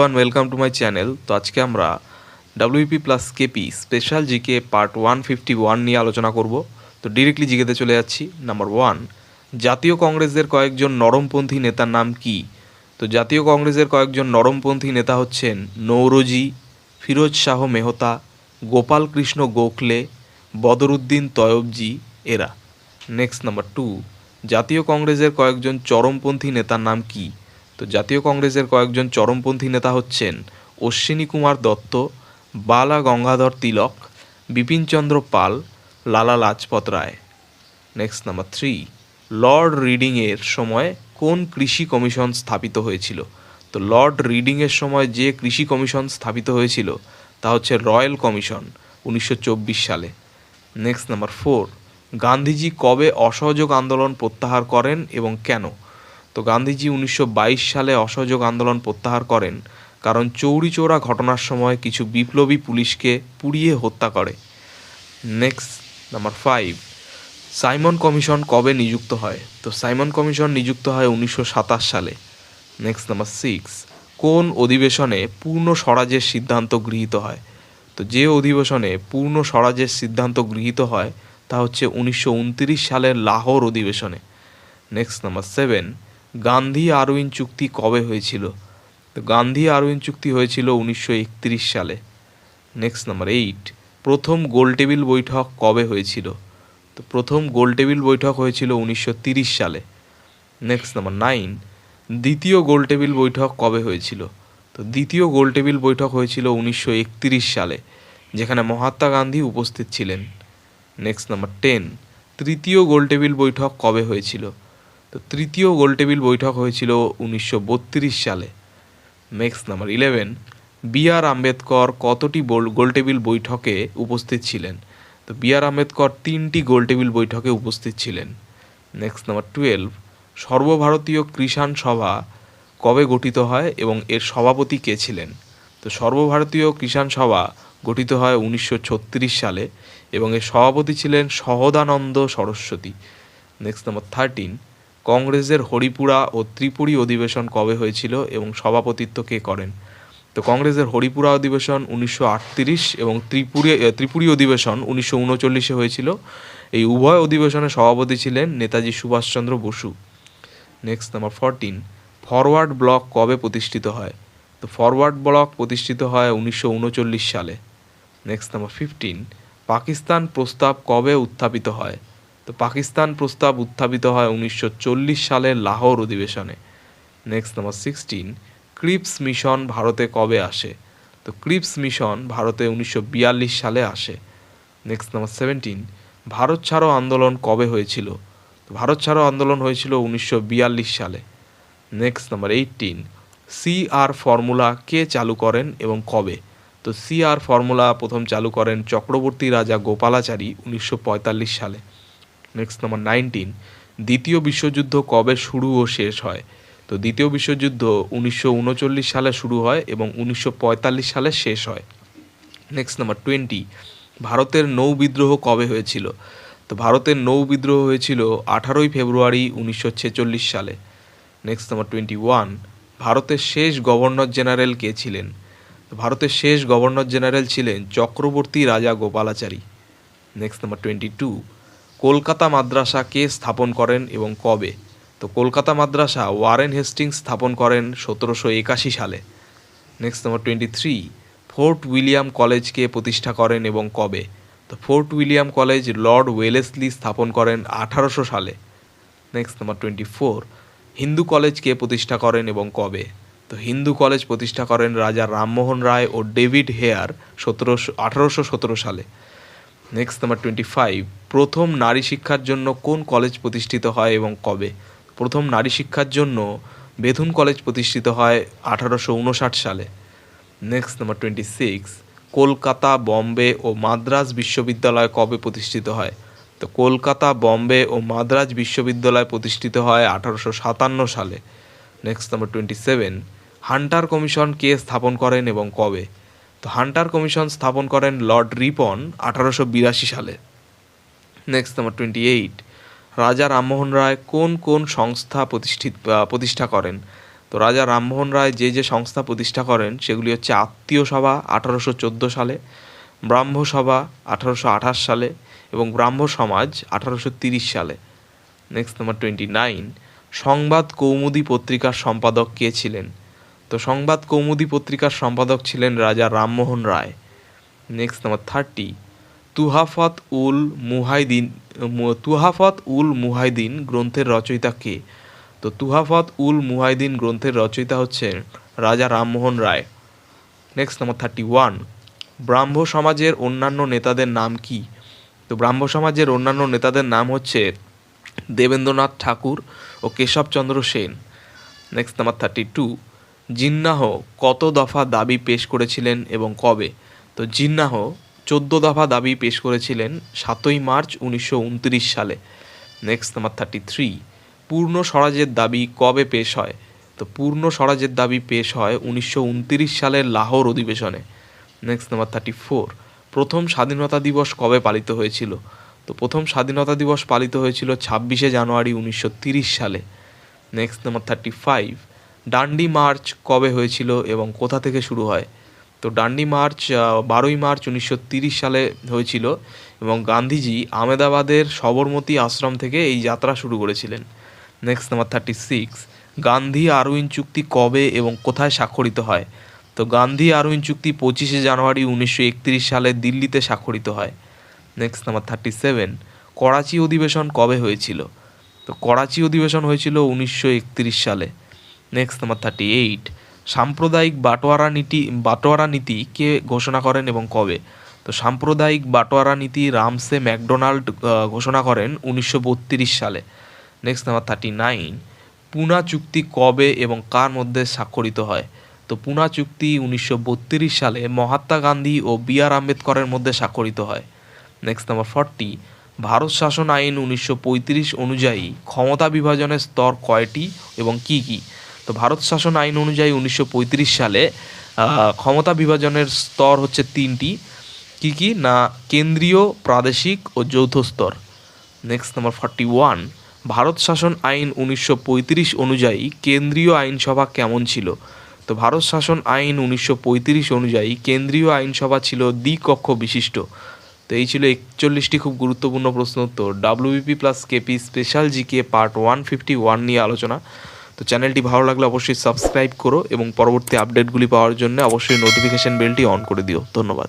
And welcome to my channel তো আজকে আমরা WP plus KP special GK part one fifty one নিয়ে আলোচনা করব। তো ডিরেক্টলি জিকেতে চলে যাচ্ছি। নাম্বার ওয়ান জাতীয় কংগ্রেসের কয়েকজন নরমপন্থী নেতার নাম কি? তো জাতীয় কংগ্রেসের কয়েকজন নরমপন্থী নেতা হচ্ছেন নৌরজি, ফিরোজ শাহ মেহতা, গোপাল কৃষ্ণ গোখলে, বদরুদ্দিন তয়বজি এরা। নেক্সট নাম্বার টু জাতীয় কংগ্রেসের কয়েকজন চরমপন্থী নেতার নাম কি? তো জাতীয় কংগ্রেসের কয়েকজন চরমপন্থী নেতা হচ্ছেন অশ্বিনী কুমার দত্ত, বালা Gangadhar Tilak Bipinchandra Pal, Lala Lajpat Rai. Next number three lord রিডিংয়ের সময় কোন কৃষি কমিশন স্থাপিত হয়েছিল? তো লর্ড রিডিংয়ের সময় যে কৃষি কমিশন স্থাপিত হয়েছিল, তা হচ্ছে রয়্যাল কমিশন উনিশশো চব্বিশ সালে। নেক্সট নাম্বার ফোর গান্ধীজি কবে অসহযোগ আন্দোলন প্রত্যাহার করেন এবং কেন? তো গান্ধীজি উনিশশো বাইশ সালে অসহযোগ আন্দোলন প্রত্যাহার করেন, কারণ চৌরি চৌরা ঘটনার সময় কিছু বিপ্লবী পুলিশকে পুড়িয়ে হত্যা করে। Next number five Simon commission কবে নিযুক্ত হয়? তো সাইমন কমিশন নিযুক্ত হয় উনিশশো সাতাশ সালে। নেক্সট নাম্বার সিক্স কোন অধিবেশনে পূর্ণ স্বরাজের সিদ্ধান্ত গৃহীত হয়? তো যে অধিবেশনে পূর্ণ স্বরাজের সিদ্ধান্ত গৃহীত হয়, তা হচ্ছে উনিশশো উনত্রিশ সালের লাহোর অধিবেশনে। Next number seven Gandhi Irwin চুক্তি কবে হয়েছিল? তো গান্ধী আরউইন চুক্তি হয়েছিল উনিশশো একত্রিশ সালে। নেক্সট নাম্বার এইট প্রথম গোলটেবিল বৈঠক কবে হয়েছিল? তো প্রথম গোলটেবিল বৈঠক হয়েছিল উনিশশো সালে। নেক্সট নাম্বার নাইন দ্বিতীয় গোলটেবিল বৈঠক কবে হয়েছিল? তো দ্বিতীয় গোলটেবিল বৈঠক হয়েছিল উনিশশো একত্রিশ সালে, যেখানে মহাত্মা গান্ধী উপস্থিত ছিলেন। নেক্সট নাম্বার টেন তৃতীয় গোলটেবিল বৈঠক কবে হয়েছিল? তো তৃতীয় গোলটেবিল বৈঠক হয়েছিল উনিশশো বত্রিশ সালে। Next number eleven B R Ambedkar কতটি বোল- গোলটেবিল বৈঠকে উপস্থিত ছিলেন? তো বি আর আম্বেদকর তিনটি গোলটেবিল বৈঠকে উপস্থিত ছিলেন। নেক্সট নাম্বার টুয়েলভ সর্বভারতীয় কৃষাণ সভা কবে গঠিত হয় এবং এর সভাপতি কে ছিলেন? তো সর্বভারতীয় কৃষাণ সভা গঠিত হয় উনিশশো ছত্রিশ সালে এবং এর সভাপতি ছিলেন Sahajanand Saraswati. Next number thirteen কংগ্রেসের হরিপুরা ও ত্রিপুরী অধিবেশন কবে হয়েছিল এবং সভাপতিত্ব কে করেন? তো কংগ্রেসের হরিপুরা অধিবেশন উনিশশো আটত্রিশ এবং ত্রিপুরী ত্রিপুরী অধিবেশন উনিশশো উনচল্লিশে হয়েছিল। এই উভয় অধিবেশনে সভাপতি ছিলেন Netaji Subhashchandra Basu. Next number fourteen forward bloc কবে প্রতিষ্ঠিত হয়? তো ফরওয়ার্ড ব্লক প্রতিষ্ঠিত হয় উনিশশো উনচল্লিশ সালে। নেক্সট নাম্বার ফিফটিন পাকিস্তান প্রস্তাব কবে উত্থাপিত হয়? তো পাকিস্তান প্রস্তাব উত্থাপিত হয় উনিশশো চল্লিশ সালের লাহোর অধিবেশনে। Next number sixteen Cripps mission ভারতে কবে আসে? তো ক্রিপস মিশন ভারতে উনিশশো বিয়াল্লিশ সালে আসে। নেক্সট নাম্বার সেভেন্টিন ভারত ছাড়ো আন্দোলন কবে হয়েছিল? ভারত ছাড়ো আন্দোলন হয়েছিল উনিশশো বিয়াল্লিশ সালে। Next number eighteen CR formula কে চালু করেন এবং কবে? তো সিআর ফর্মুলা প্রথম চালু করেন চক্রবর্তী রাজা গোপালাচারী উনিশশো পঁয়তাল্লিশ সালে। নেক্সট নাম্বার নাইনটিন দ্বিতীয় বিশ্বযুদ্ধ কবে শুরু ও শেষ হয়? তো দ্বিতীয় বিশ্বযুদ্ধ উনিশশো উনচল্লিশ সালে শুরু হয় এবং উনিশশো পঁয়তাল্লিশ সালে শেষ হয়। নেক্সট নাম্বার টোয়েন্টি ভারতের নৌ বিদ্রোহ কবে হয়েছিল? তো ভারতের নৌ বিদ্রোহ হয়েছিল আঠারোই ফেব্রুয়ারি উনিশশো ছেচল্লিশ সালে। নেক্সট নাম্বার টোয়েন্টি ওয়ান ভারতের শেষ গভর্নর জেনারেল কে ছিলেন? ভারতের শেষ গভর্নর জেনারেল ছিলেন Chakravarti Rajagopalachari. Next number twenty two Kolkata Madrasa কে স্থাপন করেন এবং কবে? তো কলকাতা মাদ্রাসা ওয়ারেন হেস্টিংস স্থাপন করেন সতেরোশো একাশি সালে। Next number twenty three Fort William কলেজকে প্রতিষ্ঠা করেন এবং কবে? তো Fort William college Lord Wellesley স্থাপন করেন আঠারোশো সালে। Next number twenty four Hindu কলেজকে প্রতিষ্ঠা করেন এবং কবে? তো হিন্দু কলেজ প্রতিষ্ঠা করেন রাজা রামমোহন রায় ও ডেভিড হেয়ার সতেরোশো, আঠারোশো সতেরো সালে। নেক্সট নাম্বার টোয়েন্টি ফাইভ প্রথম নারী শিক্ষার জন্য কোন কলেজ প্রতিষ্ঠিত হয় এবং কবে? প্রথম নারী শিক্ষার জন্য বেথুন কলেজ প্রতিষ্ঠিত হয় আঠারোশো উনষাট সালে। Next number twenty six Kolkata, Bombay ও মাদ্রাজ বিশ্ববিদ্যালয় কবে প্রতিষ্ঠিত হয়? তো কলকাতা, বম্বে ও মাদ্রাজ বিশ্ববিদ্যালয় প্রতিষ্ঠিত হয় আঠারোশো সাতান্ন সালে। Next number twenty seven Hunter commission কে স্থাপন করেন এবং কবে? তো হান্টার কমিশন স্থাপন করেন লর্ড রিপন আঠারোশো বিরাশি সালে। নেক্সট, নাম্বার টোয়েন্টি এইট রাজা রামমোহন রায় কোন কোন সংস্থা প্রতিষ্ঠিত প্রতিষ্ঠা করেন? তো রাজা রামমোহন রায় যে যে সংস্থা প্রতিষ্ঠা করেন, সেগুলি হচ্ছে আত্মীয় সভা আঠারোশো চোদ্দ সালে, ব্রাহ্ম সভা আঠারোশো আঠাশ সালে এবং ব্রাহ্ম সমাজ আঠারোশো তিরিশ সালে। নেক্সট, নাম্বার টোয়েন্টি নাইন সংবাদ কৌমুদী পত্রিকার সম্পাদক কে ছিলেন? তো সংবাদ কৌমুদী পত্রিকার সম্পাদক ছিলেন Raja Rammohan Roy. Next number thirty Tuhfat ul Muwahhidin Tuhfat ul Muwahhidin গ্রন্থের রচয়িতা কে? তো তুহাফত উল মুহাইদিন গ্রন্থের রচয়িতা হচ্ছেন Raja Rammohan Roy. Next number thirty one Brahmo সমাজের অন্যান্য নেতাদের নাম কি? তো ব্রাহ্ম সমাজের অন্যান্য নেতাদের নাম হচ্ছে দেবেন্দ্রনাথ ঠাকুর ও Keshabchandra Sen. Next number thirty two Jinnah কত দফা দাবি পেশ করেছিলেন এবং কবে? তো জিন্নাহ চোদ্দ দফা দাবি পেশ করেছিলেন সাতই মার্চ উনিশশো উনত্রিশ সালে। নেক্সট নাম্বার থার্টি থ্রি পূর্ণ স্বরাজের দাবি কবে পেশ হয়? তো পূর্ণ স্বরাজের দাবি পেশ হয় উনিশশো উনত্রিশ সালের লাহোর অধিবেশনে। নেক্সট নাম্বার থার্টি ফোর প্রথম স্বাধীনতা দিবস কবে পালিত হয়েছিল? তো প্রথম স্বাধীনতা দিবস পালিত হয়েছিল ছাব্বিশে জানুয়ারি উনিশশো সালে। Next number thirty five Dandi march কবে হয়েছিল এবং কোথা থেকে শুরু হয়? তো ডান্ডি মার্চ বারোই মার্চ উনিশশো সালে হয়েছিল এবং গান্ধীজি আমেদাবাদের সবরমতী আশ্রম থেকে এই যাত্রা শুরু করেছিলেন। Next number thirty six Gandhi Irwin চুক্তি কবে এবং কোথায় স্বাক্ষরিত হয়? তো গান্ধী আরউইন চুক্তি পঁচিশে জানুয়ারি উনিশশো একত্রিশ সালে দিল্লিতে স্বাক্ষরিত হয়। Next number thirty seven Karachi অধিবেশন কবে হয়েছিল? তো করাচি অধিবেশন হয়েছিল উনিশশো একত্রিশ সালে। নেক্সট নাম্বার থার্টি এইট সাম্প্রদায়িক বাটোয়ারা নীতি বাটোয়ারা নীতি কে ঘোষণা করেন এবং কবে? তো সাম্প্রদায়িক বাটোয়ারা নীতি রামসে ম্যাকডোনাল্ড ঘোষণা করেন উনিশশো বত্রিশ সালে। Next number thirty nine Poona চুক্তি কবে এবং কার মধ্যে স্বাক্ষরিত হয়? তো পুনা চুক্তি উনিশশো বত্রিশ সালে মহাত্মা গান্ধী ও বি আর আম্বেদকরের মধ্যে স্বাক্ষরিত হয়। নেক্সট নাম্বার ফর্টি ভারত শাসন আইন উনিশশো পঁয়ত্রিশ অনুযায়ী ক্ষমতা বিভাজনের স্তর কয়টি এবং কি কি? তো ভারত শাসন আইন অনুযায়ী উনিশশো পঁয়ত্রিশ সালে ক্ষমতা বিভাজনের স্তর হচ্ছে তিনটি। কি কি? না, কেন্দ্রীয়, প্রাদেশিক ও যৌথ স্তর। Next number forty one Bharat শাসন আইন উনিশশো পঁয়ত্রিশ অনুযায়ী কেন্দ্রীয় আইনসভা কেমন ছিল? তো ভারত শাসন আইন উনিশশো পঁয়ত্রিশ অনুযায়ী কেন্দ্রীয় আইনসভা ছিল দ্বিকক্ষ বিশিষ্ট। তো এই ছিল একচল্লিশটি খুব গুরুত্বপূর্ণ প্রশ্ন উত্তর। WBP plus KP special GK part one fifty one নিয়ে আলোচনা। তো চ্যানেলটি ভালো লাগলে অবশ্যই সাবস্ক্রাইব করো এবং পরবর্তী আপডেটগুলি পাওয়ার জন্য অবশ্যই নোটিফিকেশান বেলটি অন করে দিও। ধন্যবাদ।